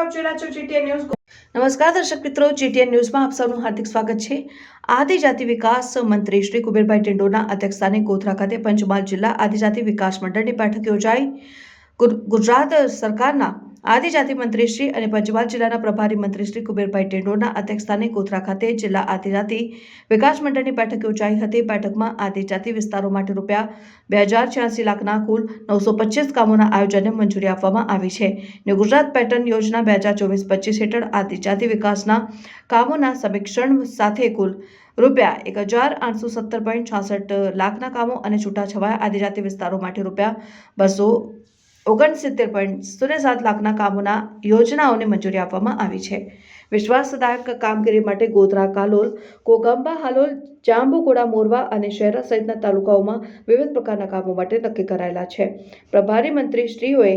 આપ જોઈ રહ્યા છો જીટીએન ન્યૂઝ નમસ્કાર, દર્શક મિત્રો. જીટીએન ન્યૂઝમાં આપ સૌનું હાર્દિક સ્વાગત છે. આદિજાતિ વિકાસ મંત્રી શ્રી કુબેરભાઈ ટેંડોના અધ્યક્ષસ્થાને ગોધરા ખાતે પંચમહાલ જિલ્લા આદિજાતિ વિકાસ મંડળની બેઠક યોજાઈ. ગુજરાત સરકારના આદિજાતિ મંત્રીશ્રી અને પંચમહાલ જિલ્લાના પ્રભારી મંત્રીશ્રી કુબેરભાઈ ટેંડોના અધ્યક્ષસ્થાને ગોધરા ખાતે જિલ્લા આદિજાતિ વિકાસ મંડળની બેઠક યોજાઈ હતી. બેઠકમાં આદિજાતિ વિસ્તારો માટે રૂપિયા બે હજાર છ્યાસી લાખના કુલ નવસો પચીસ કામોના આયોજનને મંજૂરી આપવામાં આવી છે. ને ગુજરાત પેટર્ન યોજના બે હજાર ચોવીસ પચીસ હેઠળ આદિજાતિ વિકાસના કામોના સમીક્ષણ સાથે કુલ રૂપિયા એક હજાર આઠસો સત્તર પોઈન્ટ છાસઠ લાખના કામો અને છૂટાછવાયા આદિજાતિ વિસ્તારો માટે રૂપિયા બસો ઓગણસિત્તેર પોઈન્ટ શૂન્ય સાત લાખના કામોના યોજનાઓને મંજૂરી આપવામાં આવી છે. વિશ્વાસદાયક કામગીરી માટે ગોધરા, કાલોલ, કોગંબા, હાલોલ જાંબુકુડા મોરવા અને શહેરા સહિતના તાલુકાઓમાં વિવિધ પ્રકારના કામો માટે નક્કી કરાયેલા છે. પ્રભારી મંત્રી શ્રીઓએ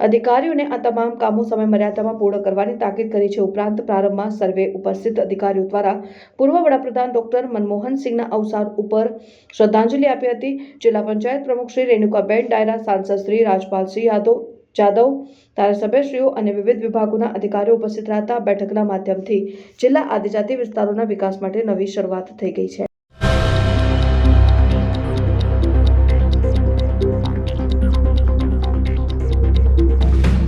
અધિકારીઓને આ તમામ કામો સમય મર્યાદામાં પૂર્ણ કરવાની તાકીદ કરી છે. ઉપરાંત પ્રારંભમાં સર્વે ઉપસ્થિત અધિકારીઓ દ્વારા પૂર્વ વડાપ્રધાન ડોક્ટર મનમોહન સિંહના અવસાન ઉપર શ્રદ્ધાંજલિ આપી હતી. જિલ્લા પંચાયત પ્રમુખ શ્રી રેણુકાબેન ડાયરા, સાંસદ શ્રી રાજપાલસિંહ યાદવ જાદવ, ધારાસભ્યશ્રીઓ અને વિવિધ વિભાગોના અધિકારીઓ ઉપસ્થિત રહેતા બેઠકના માધ્યમથી જિલ્લા આદિજાતિ વિસ્તારોના વિકાસ માટે નવી શરૂઆત થઈ ગઈ છે.